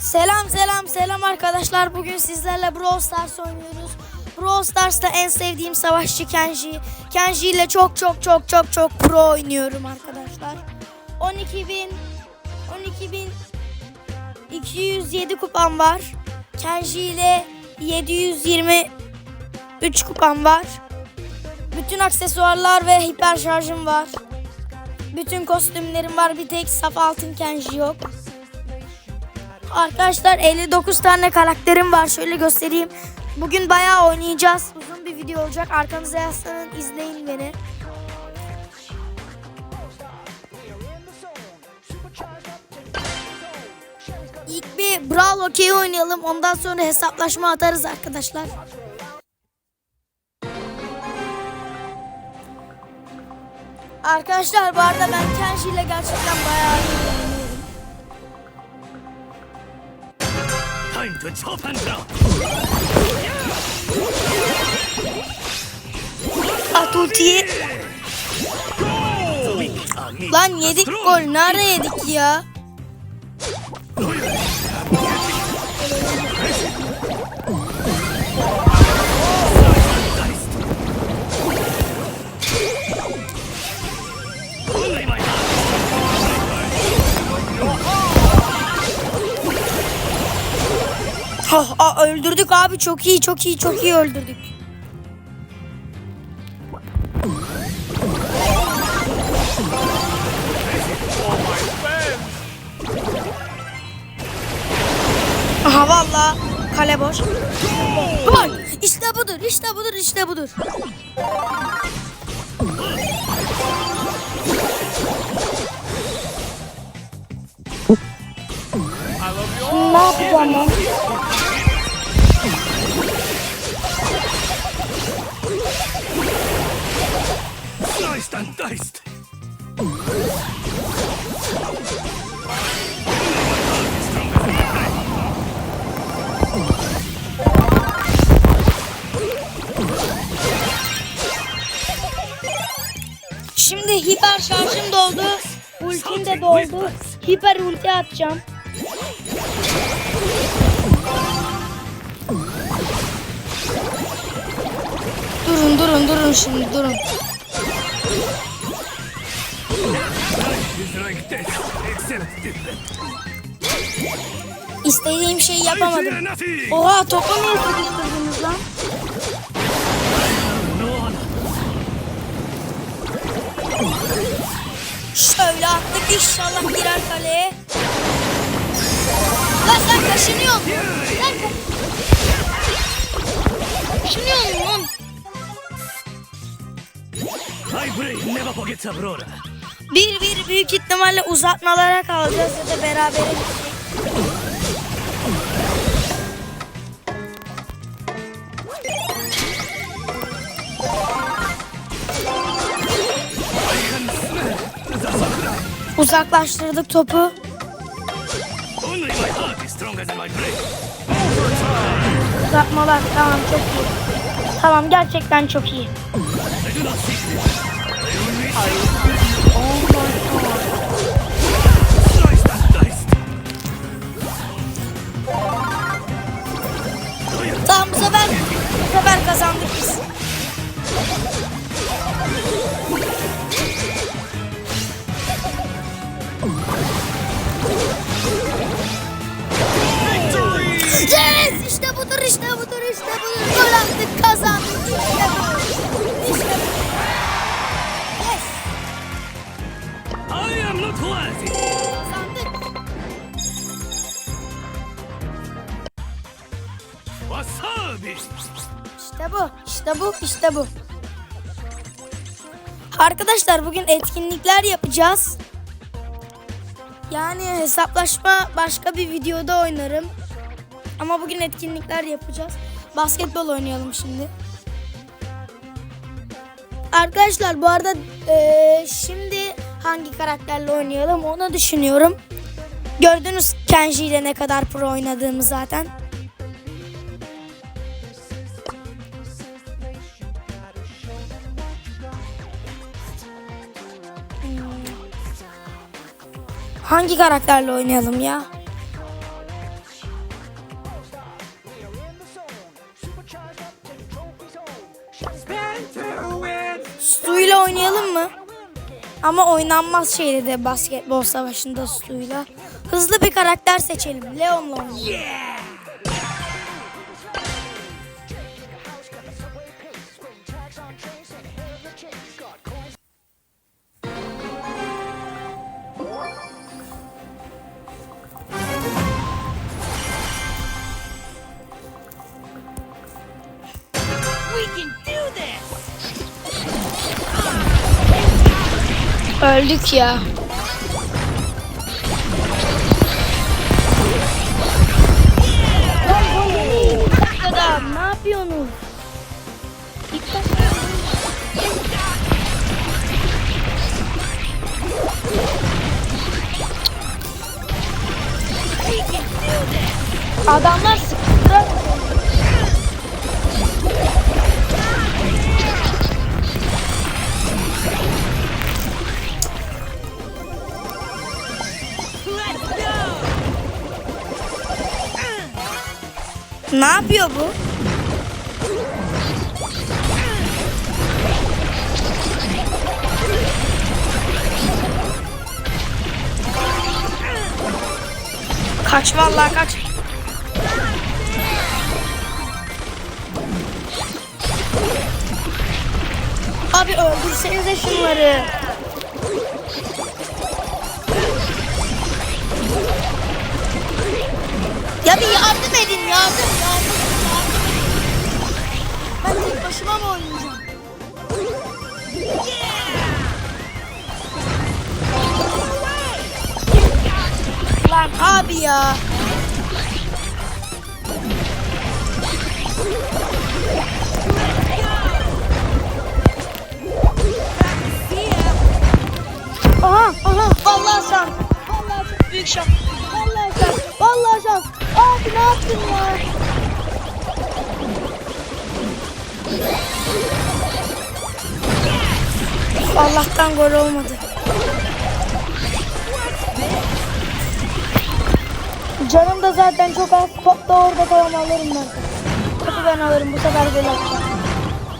Selam selam selam arkadaşlar. Bugün sizlerle Brawl Stars oynuyoruz. Brawl Stars'ta en sevdiğim savaşçı Kenji. Kenji ile çok çok çok çok çok pro oynuyorum arkadaşlar. 12.000 12.207 kupam var. Kenji ile 723 kupam var. Bütün aksesuarlar ve hiper şarjım var. Bütün kostümlerim var. Bir tek saf altın Kenji yok. Arkadaşlar 59 tane karakterim var. Şöyle göstereyim. Bugün bayağı oynayacağız. Uzun bir video olacak. Arkanıza yaslanın izleyin beni. İlk bir Brawl Okey oynayalım. Ondan sonra hesaplaşma atarız arkadaşlar. Arkadaşlar bu arada ben Kenji ile gerçekten bayağı Time to chop and. At ultiyi. Lan yedik gol. Nerede yedik ya? Oh, aa, öldürdük abi çok iyi çok iyi çok iyi öldürdük. Aha valla kale boş. Gol. İşte budur işte budur işte budur. Ne yapacağım ben? Sliced and diced. Şimdi hiper şarjım doldu. Ultim de doldu. Hiper ulti atacağım. Durun durun durun şimdi durun. İstediğim şeyi yapamadım. Oha topa niye sıkıştırdınız lan? Şöyle attık inşallah girer kaleye. Lan sen kaşınıyorsun. Sen ka- kaşınıyorsun lan. I pray never forget a brother. Bir bir büyük ihtimalle uzatmalara kalacağız ya da sakurai. Uzaklaştırdık topu. Uzatmalar tamam çok iyi. Tamam gerçekten çok iyi. Tamam bu sefer, bu sefer kazandık biz. Yes! İşte budur, işte budur, işte budur. Gol attık, kazandık. İşte bu. İşte bu. Yes! I am not worthy. Wasabi. İşte bu, işte bu, işte bu. Arkadaşlar bugün etkinlikler yapacağız. Yani hesaplaşma başka bir videoda oynarım. Ama bugün etkinlikler yapacağız. Basketbol oynayalım şimdi. Arkadaşlar bu arada eee, şimdi hangi karakterle oynayalım onu düşünüyorum. Gördünüz Kenji ile ne kadar pro oynadığımı zaten. Hangi karakterle oynayalım ya? Stu ile oynayalım mı? Ama oynanmaz şeydi de basketbol savaşında Stu'yla. Hızlı bir karakter seçelim. Leon'la oynayalım. Yeah! Öldük ya. Adam ne? Adamlar Ne yapıyor bu? Kaç vallahi kaç. Abi öldürsenize şunları. Ya bir yardım edin yardım yardım. yardım. Ben tek başıma mı oynayacağım? Lan abi ya. Aha aha vallahi şans. Vallahi çok büyük şans. Vallahi şans. Vallahi şans. Abi ne yaptın ya? Allah'tan gol olmadı. Canım da zaten çok az. Top da orada kalan alırım ben. Topu ben alırım. Bu sefer gol atacağım.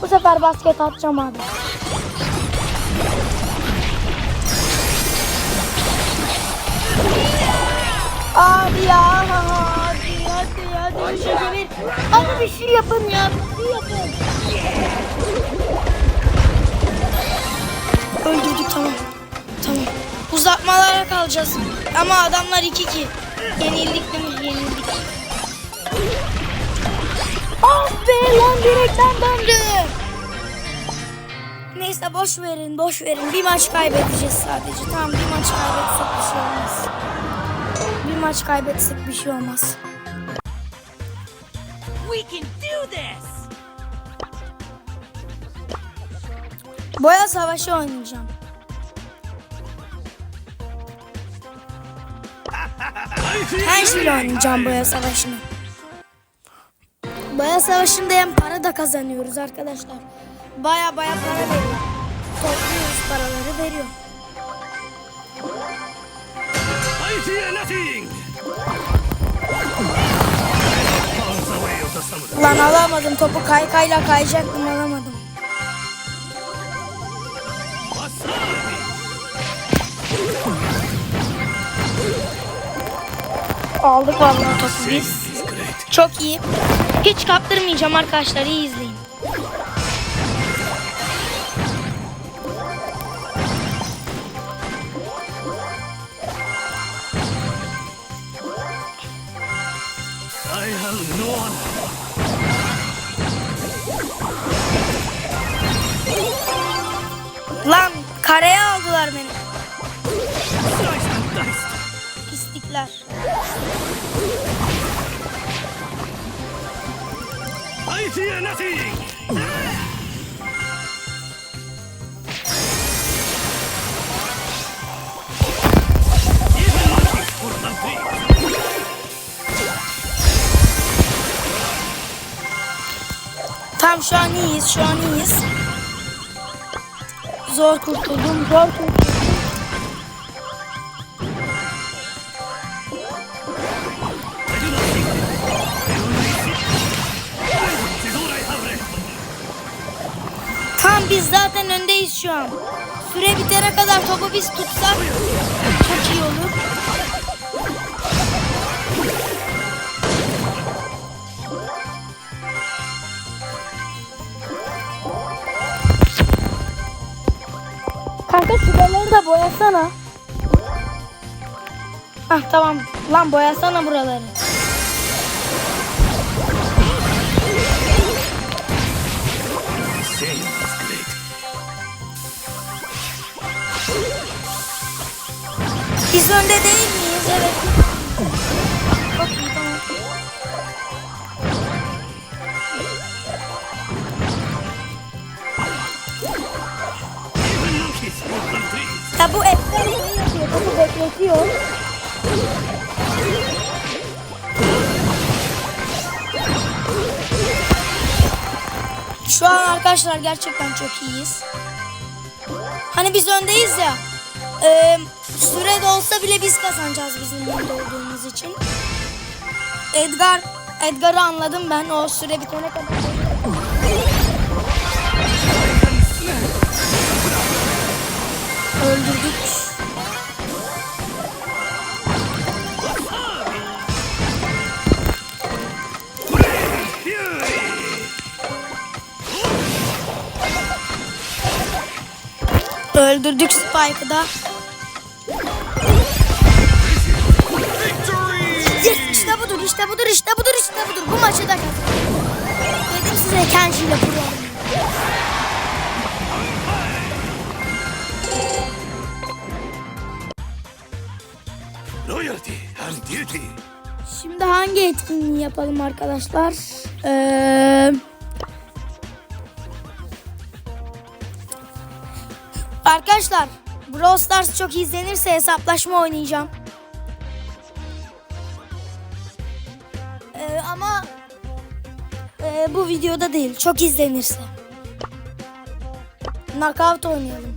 Bu sefer basket atacağım abi. Abi ya. Demir. Abi bir şey yapın ya. Bir şey yapın. Öldürdük tamam. Tamam. Uzatmalara kalacağız. Ama adamlar 2-2. Yenildik değil mi? Yenildik. Ah be lan direkten döndü. Neyse boş verin boş verin. Bir maç kaybedeceğiz sadece. Tamam bir maç kaybetsek bir şey olmaz. Bir maç kaybetsek bir şey olmaz. We can do this! Boya savaşı oynayacağım. Henschel oynayacağım boya savaşını. Boya savaşında hem para da kazanıyoruz arkadaşlar. Baya baya para veriyor. Topluyoruz paraları veriyor. I fear nothing! Lan alamadım topu kaykayla kayacaktım alamadım. Aldık vallahi topu biz. Çok iyi. Hiç kaptırmayacağım arkadaşlar iyi izleyin. Tam şu an iyiyiz, şu an iyiyiz. Zor kurtuldum, zor kurtuldum. Tam biz zaten öndeyiz şu an. Süre bitene kadar topu biz tutsak çok iyi olur. Boyasana. Ah tamam. Lan boyasana buraları. Biz önde değil arkadaşlar gerçekten çok iyiyiz. Hani biz öndeyiz ya. E, süre olsa bile biz kazanacağız bizim önde olduğumuz için. Edgar Edgar'ı anladım ben. O süre bitene kadar. Öldürdük. Öldürdük Spike'ı da. Yes, işte budur, işte budur, işte budur, işte budur. Bu maçı da kazandık. Dedim size Kenji ile pro. Loyalty and duty. Şimdi hangi etkinliği yapalım arkadaşlar? Ee... Arkadaşlar Brawl Stars çok izlenirse hesaplaşma oynayacağım. Ee, ama e, bu videoda değil çok izlenirse. Knockout oynayalım.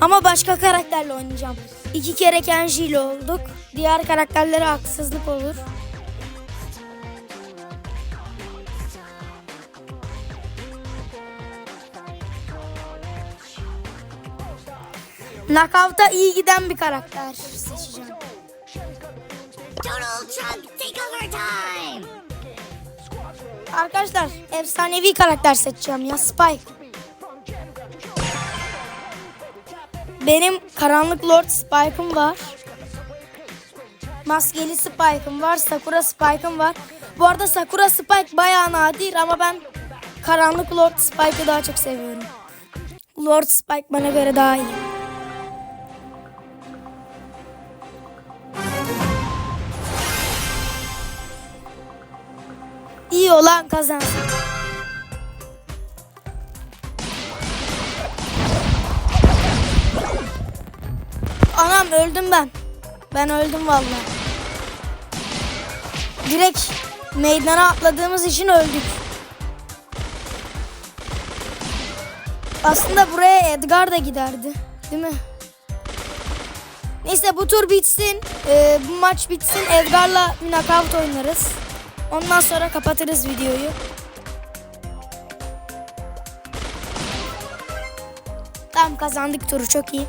Ama başka karakterle oynayacağım. İki kere Kenji ile olduk. Diğer karakterlere haksızlık olur. Knockout'a iyi giden bir karakter seçeceğim. Donald Trump takeover time! Arkadaşlar efsanevi karakter seçeceğim ya Spike. Benim karanlık lord Spike'ım var. Maskeli Spike'ım var. Sakura Spike'ım var. Bu arada Sakura Spike bayağı nadir ama ben karanlık lord Spike'ı daha çok seviyorum. Lord Spike bana göre daha iyi. İyi olan kazansın. Anam öldüm ben. Ben öldüm vallahi. Direkt meydana atladığımız için öldük. Aslında buraya Edgar da giderdi. Değil mi? Neyse bu tur bitsin. Ee, bu maç bitsin. Edgar'la knockout oynarız. Ondan sonra kapatırız videoyu. Tamam kazandık turu çok iyi.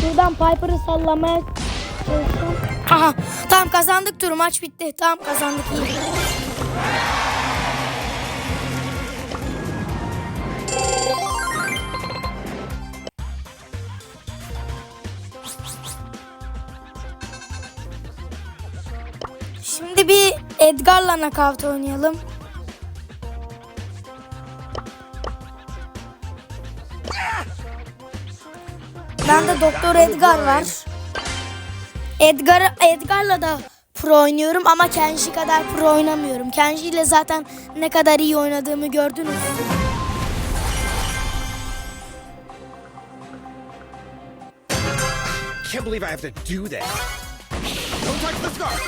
Şuradan Piper'ı sallamaya. Aha tamam kazandık turu maç bitti. Tamam kazandık iyi. Şimdi bir Edgar'la knockout oynayalım. Bende Doktor Edgar var. Edgar Edgar'la da pro oynuyorum ama Kenji kadar pro oynamıyorum. Kenji ile zaten ne kadar iyi oynadığımı gördünüz. can't believe I have to do that. Don't touch the scarf.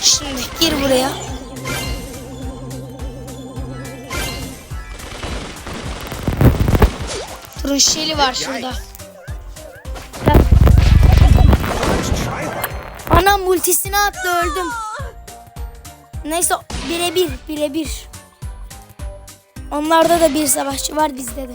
Şimdi gir buraya. Shelly var şurada. Anam multisini attı öldüm. Neyse birebir birebir. Onlarda da bir savaşçı var bizde de.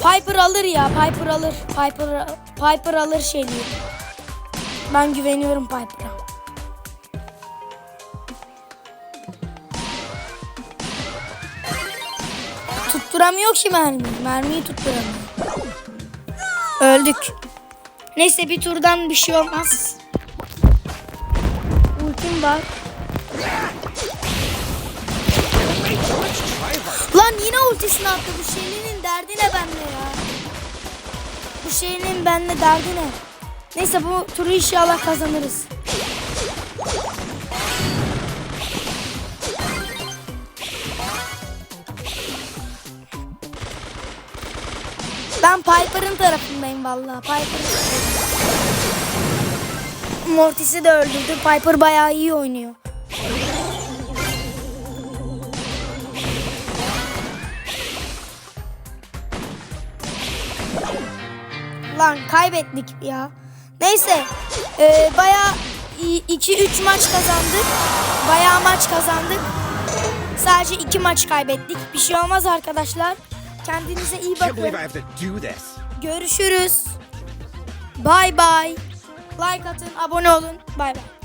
Piper alır ya. Piper alır. Piper Piper alır şeyi. Ben güveniyorum Piper'a. Tutturamıyor ki mermiyi. Mermiyi tutturamıyor. Öldük. Neyse bir turdan bir şey olmaz. Ultim var. Ultisini attı. Bu şeyinin derdi ne bende ya? Bu şeyinin bende derdi ne? Neyse bu turu inşallah kazanırız. Ben Piper'ın tarafındayım vallahi. Piper'ın Mortis'i de öldürdü. Piper bayağı iyi oynuyor. Lan kaybettik ya. Neyse. E, bayağı 2-3 maç kazandık. Bayağı maç kazandık. Sadece 2 maç kaybettik. Bir şey olmaz arkadaşlar. Kendinize iyi bakın. Görüşürüz. Bay bay. Like atın, abone olun. Bay bay.